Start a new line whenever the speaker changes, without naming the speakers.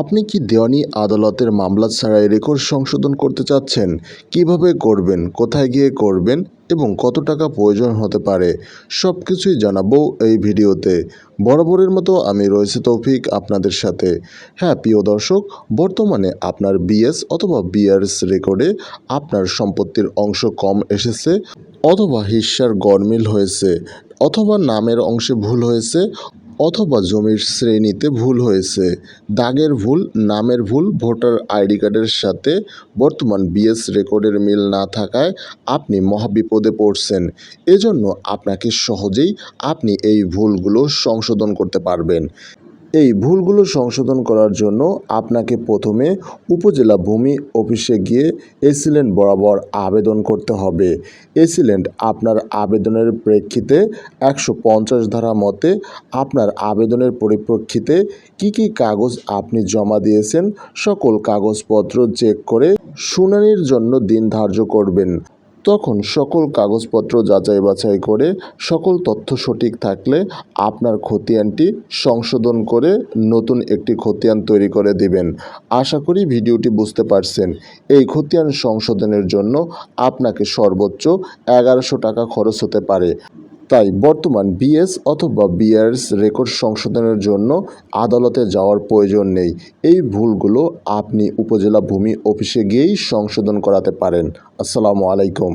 আপনি কি দেওয়ানি আদালতের মামলা ছাড়াই রেকর্ড সংশোধন করতে চাচ্ছেন? কীভাবে করবেন? কোথায় গিয়ে করবেন? এবং কত টাকা প্রয়োজন হতে পারে? সব কিছুই জানাব এই ভিডিওতে। বরাবরের মতো আমি রয়েছে তৌফিক আপনাদের সাথে। হ্যাঁ প্রিয় দর্শক, বর্তমানে আপনার বিএস অথবা বিআরএস রেকর্ডে আপনার সম্পত্তির অংশ কম এসেছে অথবা হিস্যার গরমিল হয়েছে অথবা নামের অংশে ভুল হয়েছে অথবা জমির শ্রেণীতে ভুল হয়েছে। দাগের ভুল, নামের ভুল, ভোটার আইডি কার্ডের সাথে বর্তমান বিএস রেকর্ডের মিল না থাকায় আপনি মহাবিপদে পড়ছেন। এজন্য আপনাকে সহজেই আপনি এই ভুলগুলো সংশোধন করতে পারবেন। এই ভুলগুলো সংশোধন করার জন্য আপনাকে প্রথমে উপজেলা ভূমি অফিসে গিয়ে এসিলেন্ট বরাবর আবেদন করতে হবে। এসিলেন্ট আপনার আবেদনের প্রেক্ষিতে একশো পঞ্চাশ ধারা মতে আপনার আবেদনের পরিপ্রেক্ষিতে কি কি কাগজ আপনি জমা দিয়েছেন, সকল কাগজপত্র চেক করে শুনানির জন্য দিন ধার্য করবেন। তখন সকল কাগজপত্র যাচাই বাছাই করে, সকল তথ্য সঠিক থাকলে আপনার খতিয়ানটি সংশোধন করে নতুন একটি খতিয়ান তৈরি করে দিবেন। আশা করি ভিডিওটি বুঝতে পারছেন। এই খতিয়ান সংশোধনের জন্য আপনাকে সর্বোচ্চ এগারোশো টাকা খরচ হতে পারে। তাই বর্তমান বিএস অথবা বিআরস রেকর্ড সংশোধনের জন্য আদালতে যাওয়ার প্রয়োজন নেই। এই ভুলগুলো আপনি উপজেলা ভূমি অফিসে গিয়েই সংশোধন করাতে পারেন। আসসালামু আলাইকুম।